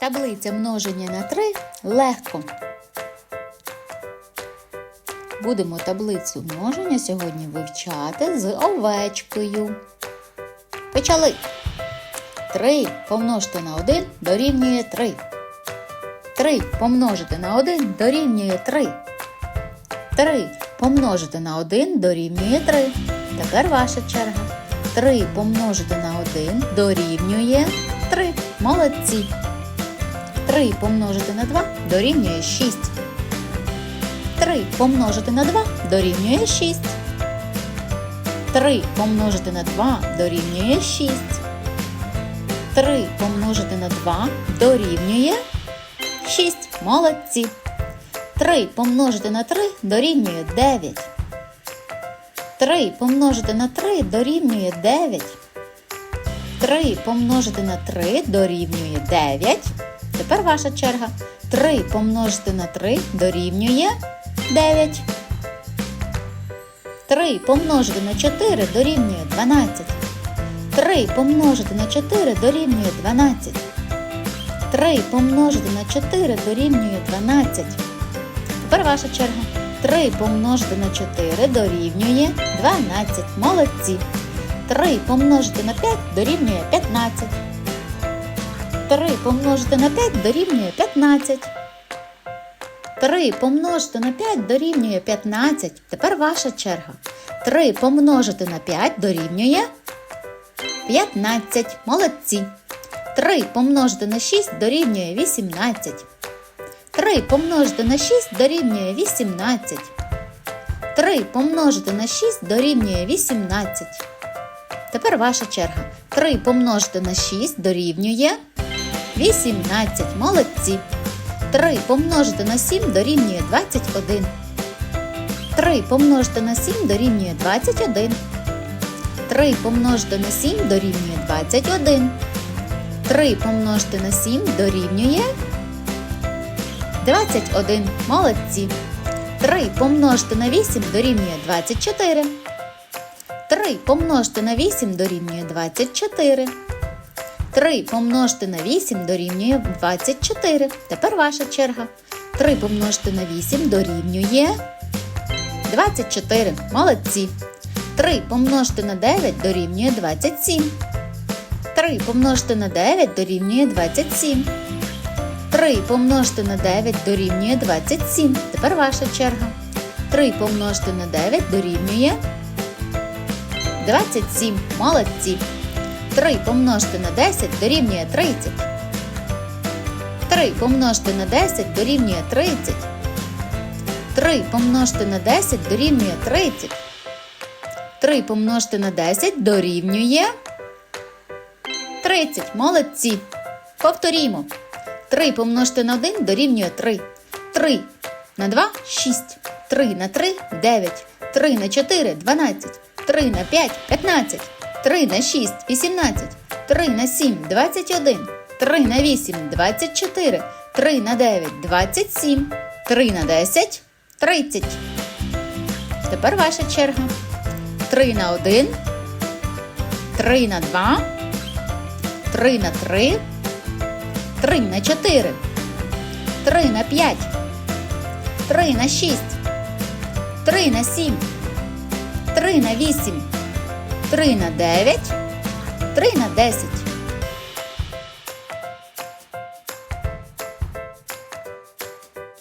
Таблиця множення на 3 легко. Будемо таблицю множення сьогодні вивчати з овечкою. Почали. 3 помножити на 1 дорівнює 3. 3 помножити на 1 дорівнює 3. 3 помножити на 1 дорівнює 3. Тепер ваша черга. 3 помножити на 1 дорівнює 3. Молодці. 3 помножити на 2 дорівнює 6. 3 помножити на 2 дорівнює 6. 3 помножити на 2 дорівнює 6. 3 помножити на 2 дорівнює 6. Молодці. 3 помножити на 3 дорівнює 9. 3 помножити на 3 дорівнює 9. 3 помножити на 3 дорівнює 9. Тепер ваша черга. 3 помножити на 3 дорівнює 9. 3 помножити на 4 дорівнює 12. 3 помножити на 4 дорівнює 12. 3 помножити на 4 дорівнює 12. Тепер ваша черга. 3 помножити на 4 дорівнює 12. Молодці. 3 помножити на 5 дорівнює 15. 3 помножити на 5 дорівнює 15. 3 помножити на 5 дорівнює 15. Тепер ваша черга. 3 помножити на 5 дорівнює 15. Молодці. 3 помножити на 6 дорівнює 18. 3 помножити на 6 дорівнює 18. 3 помножити на 6 дорівнює 18. Тепер ваша черга. 3 помножити на 6 дорівнює 18. Молодці. 3 помножити на 7 дорівнює 21. 3 помножити на 7 дорівнює 21. 3 помножити на 7 дорівнює 21. 3 помножити на 7 дорівнює 21. Молодці. 3 помножити на 8 дорівнює 24. 3 помножити на 8 дорівнює 24. 3 помножити на 8 дорівнює 24. Тепер ваша черга. 3 помножити на 8 дорівнює 24. Молодці. 3 помножити на 9 дорівнює 27. 3 помножити на 9 дорівнює 27. 3 помножити на 9 дорівнює 27. Тепер ваша черга. 3 помножити на 9 дорівнює 27. Молодці. 3 помножити на 10 дорівнює 30. 3 помножити на 10 дорівнює 30. 3 помножити на 10 дорівнює 30. 3 помножити на 10 дорівнює 30. Молодці. Повторімо. 3 помножити на 1 дорівнює 3. 3 на 2 6. 3 на 3 9. 3 на 4 12. 3 на 5 15. 3 на 6 18. 3 на 7 21. 3 на 8 24. 3 на 9 27. 3 на 10 30. Тепер ваша черга. 3 на 1. 3 на 2. 3 на 3. 3 на 4. 3 на 5. 3 на 6. 3 на 7. 3 на 8. 3 на 9. 3 на 10.